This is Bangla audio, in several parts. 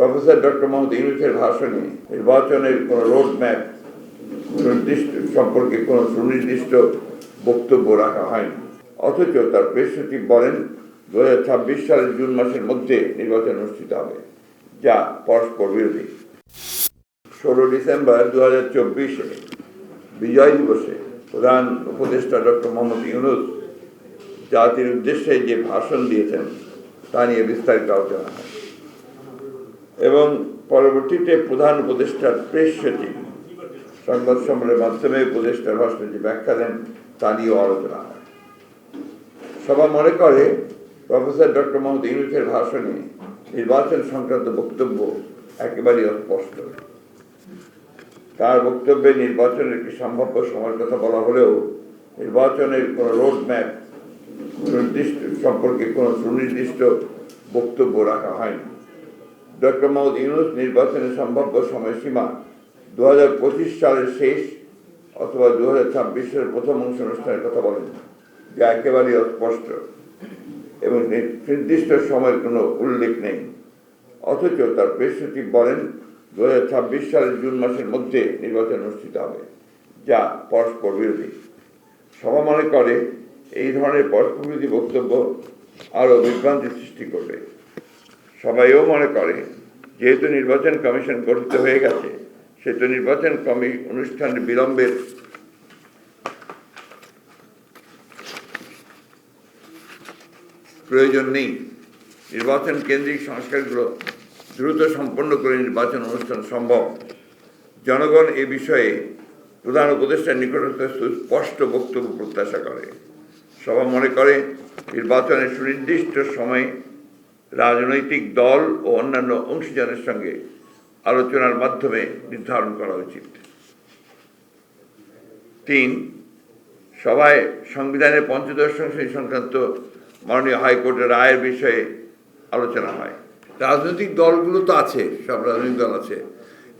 প্রফেসর ডক্টর মোহাম্মদ ইউনুসের ভাষণে নির্বাচনের কোনো রোড ম্যাপ নির্দিষ্ট সম্পর্কে কোনো সুনির্দিষ্ট বক্তব্য রাখা হয়নি। অথচ তার প্রেস সচিব বলেন দু হাজার ছাব্বিশ সালের জুন মাসের মধ্যে নির্বাচন অনুষ্ঠিত হবে, যা পরস্পর বিরোধী। ষোলো ডিসেম্বর দু হাজার চব্বিশে বিজয় দিবসে প্রধান উপদেষ্টা ডক্টর মোহাম্মদ ইউনুস জাতির উদ্দেশ্যে যে ভাষণ দিয়েছেন, তা নিয়ে বিস্তারিত আলোচনা হয়। এবং পরবর্তীতে প্রধান উপদেষ্টার প্রেস সচিব, সংবাদ সম্মেলনের মাধ্যমে উপদেষ্টার ভাষণে যে ব্যাখ্যা দেন তা নিয়েও আলোচনা হয়। সভা মনে করে প্রফেসর ডক্টর মোহাম্মদ ইউনুসের ভাষণে নির্বাচন সংক্রান্ত বক্তব্য একেবারেই অস্পষ্ট। তার বক্তব্যে নির্বাচনের একটি সম্ভাব্য সময়ের কথা বলা হলেও নির্বাচনের কোনো রোড ম্যাপ নির্দিষ্ট সম্পর্কে কোনো সুনির্দিষ্ট বক্তব্য রাখা হয়নি। ডক্টর মোহাম্মদ ইউনুস নির্বাচনের সম্ভাব্য সময়সীমা দু হাজার পঁচিশ সালের শেষ অথবা দু হাজার ছাব্বিশ সালের প্রথম অংশ অনুষ্ঠানের কথা বলেন, যা একেবারেই অস্পষ্ট এবং নির্দিষ্ট সময়ের কোনো উল্লেখ নেই। অথচ তার প্রেস সচিব বলেন দু হাজার ছাব্বিশ সালের জুন মাসের মধ্যে নির্বাচন অনুষ্ঠিত হবে, যা পরস্পর বিরোধী। সভা মনে করে, এই ধরনের পরস্পর বিরোধী বক্তব্য আরও বিভ্রান্তি সৃষ্টি করবে। সবাইও মনে করে, যেহেতু নির্বাচন কমিশন গঠিত হয়ে গেছে, সেহেতু নির্বাচন কমি, অনুষ্ঠান বিলম্বের প্রয়োজন নেই। নির্বাচন কেন্দ্রিক সংস্কারগুলো দ্রুত সম্পন্ন করে নির্বাচন অনুষ্ঠান সম্ভব। জনগণ এ বিষয়ে প্রধান উপদেষ্টার নিকট হতে সুস্পষ্ট বক্তব্য প্রত্যাশা করে। সভা মনে করে, নির্বাচনের সুনির্দিষ্ট সময়ে রাজনৈতিক দল ও অন্যান্য অংশীদারের সঙ্গে আলোচনার মাধ্যমে নির্ধারণ করা উচিত। তিন, সভায় সংবিধানের পঞ্চদশ সংশোধনী সংক্রান্ত মাননীয় হাইকোর্টের রায়ের বিষয়ে আলোচনা হয়। রাজনৈতিক দলগুলো তো আছে, সব রাজনৈতিক দল আছে।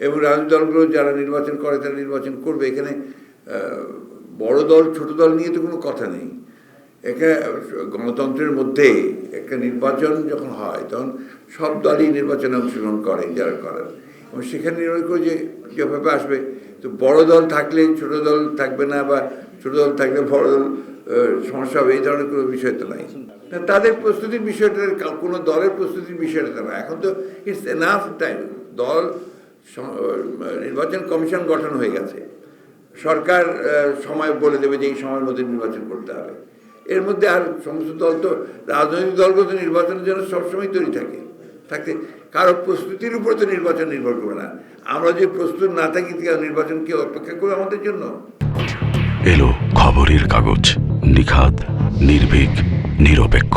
এবং রাজনৈতিক দলগুলো যারা নির্বাচন করে তারা নির্বাচন করবে। এখানে বড় দল, ছোট দল নিয়ে তো কোনো কথা নেই। এখানে গণতন্ত্রের মধ্যে একটা নির্বাচন যখন হয়, তখন সব দলই নির্বাচনে অংশগ্রহণ করে, যারা করেন। এবং সেখানে নির্ভর করে যে যেভাবে আসবে, তো বড় দল থাকলে ছোট দল থাকবে না বা ছোট দল থাকলে বড় দল সমস্যা হবে, এই ধরনের কোনো বিষয় তো নাই। তাদের প্রস্তুতির বিষয়টা কোনো দলের প্রস্তুতির বিষয়টা না এখন তো ইটস এনাফ টাইম দল নির্বাচন কমিশন গঠন হয়ে গেছে। সরকার সময় বলে দেবে যে এই সময়ের মধ্যে নির্বাচন করতে হবে। এর মধ্যে আর সমস্ত দল তো রাজনৈতিক দলগুলো তো নির্বাচনের জন্য সবসময় তৈরি থাকে থাকতে কারও প্রস্তুতির উপর তো নির্বাচন নির্ভর করবে না। আমরা যে প্রস্তুত না থাকি নির্বাচন কি অপেক্ষা করবে আমাদের জন্য? এলো খবরের কাগজ, নিখাদ, নির্ভীক, নিরপেক্ষ।